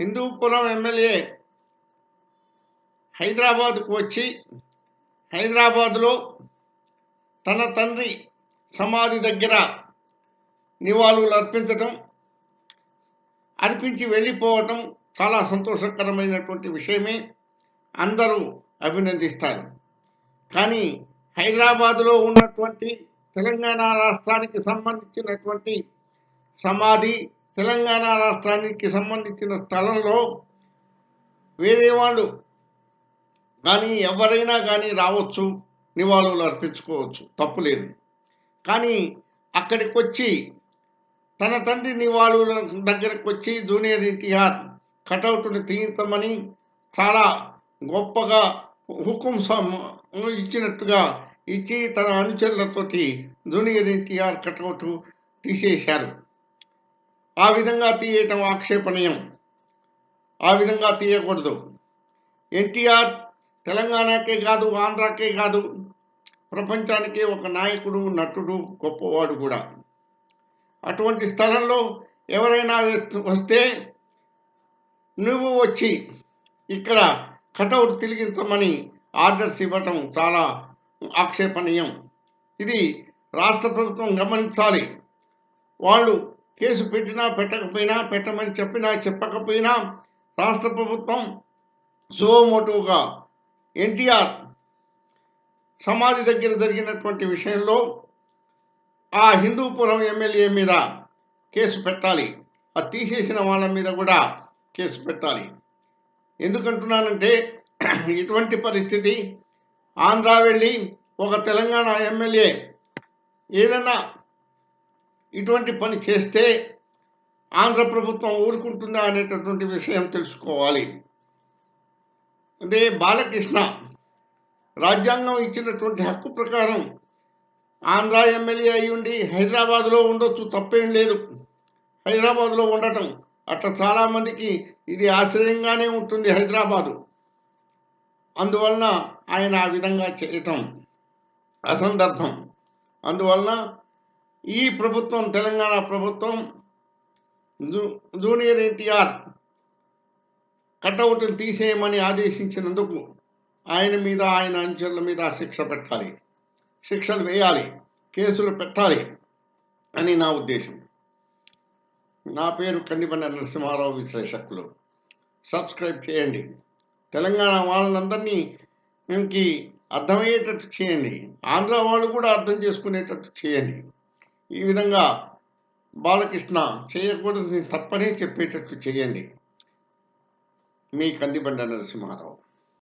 Hindupuram MLA హైదరాబాద్కు వచ్చి హైదరాబాద్లో తన తండ్రి సమాధి దగ్గర నివాళులు అర్పించటం అర్పించి వెళ్ళిపోవటం చాలా సంతోషకరమైనటువంటి విషయమే అందరూ అభినందిస్తారు. కానీ హైదరాబాదులో ఉన్నటువంటి తెలంగాణ రాష్ట్రానికి సంబంధించినటువంటి సమాధి తెలంగాణ రాష్ట్రానికి సంబంధించిన స్థలంలో వేరే వాళ్ళు కానీ ఎవరైనా కానీ రావచ్చు నివాళులు అర్పించుకోవచ్చు తప్పులేదు కానీ అక్కడికి వచ్చి తన తండ్రి నివాళుల దగ్గరకు వచ్చి జూనియర్ ఎన్టీఆర్ కటౌట్ని తీయించమని చాలా గొప్పగా హుకుం ఇచ్చినట్టుగా ఇచ్చి తన అనుచరులతోటి జూనియర్ ఎన్టీఆర్ కటౌట్ తీసేశారు. ఆ విధంగా తీయటం ఆక్షేపణీయం. ఆ విధంగా తీయకూడదు. ఎన్టీఆర్ తెలంగాణకే కాదు ఆంధ్రాకే కాదు ప్రపంచానికే ఒక నాయకుడు నటుడు గొప్పవాడు కూడా. అటువంటి స్థలంలో ఎవరైనా వస్తే నువ్వు వచ్చి ఇక్కడ కటౌట్ తిరిగించమని ఆర్డర్స్ ఇవ్వటం చాలా ఆక్షేపణీయం. ఇది రాష్ట్ర ప్రభుత్వం గమనించాలి. వాళ్ళు కేసు పెట్టినా పెట్టకపోయినా పెట్టమని చెప్పినా చెప్పకపోయినా రాష్ట్ర ప్రభుత్వం జోమోటోగా ఎన్టీఆర్ సమాధి దగ్గర జరిగినటువంటి విషయంలో ఆ హిందూపురం ఎమ్మెల్యే మీద కేసు పెట్టాలి. ఆ తీసేసిన వాళ్ళ మీద కూడా కేసు పెట్టాలి. ఎందుకంటున్నానంటే ఇటువంటి పరిస్థితి ఆంధ్ర వెళ్ళి ఒక తెలంగాణ ఎమ్మెల్యే ఏదన్నా ఇటువంటి పని చేస్తే ఆంధ్ర ప్రభుత్వం ఊరుకుంటుందా అనేటటువంటి విషయం తెలుసుకోవాలి. అదే బాలకృష్ణ రాజ్యాంగం ఇచ్చినటువంటి హక్కు ప్రకారం ఆంధ్ర ఎమ్మెల్యే అయి ఉండి హైదరాబాద్లో ఉండొచ్చు తప్పేం లేదు. హైదరాబాద్లో ఉండటం అట్లా చాలామందికి ఇది ఆశ్చర్యంగానే ఉంటుంది హైదరాబాదు. అందువలన ఆయన ఆ విధంగా చేయటం అసందర్భం. అందువలన ఈ ప్రభుత్వం తెలంగాణ ప్రభుత్వం జూ- జూనియర్ ఎన్టీఆర్ కటౌట్ని తీసేయమని ఆదేశించినందుకు ఆయన మీద ఆయన అనుచరుల మీద శిక్ష పెట్టాలి. శిక్షలు వేయాలి. కేసులు పెట్టాలి అని నా ఉద్దేశం. నా పేరు కందిబండ నరసింహారావు విశ్లేషకులు. సబ్స్క్రైబ్ చేయండి. తెలంగాణ వాళ్ళందరినీ మనకి అర్థమయ్యేటట్టు చేయండి. ఆంధ్ర వాళ్ళు కూడా అర్థం చేసుకునేటట్టు చేయండి. ఈ విధంగా బాలకృష్ణ చేయకూడదు తప్పనే చెప్పేటట్టు చేయండి. మీ కందిబండ నరసింహారావు.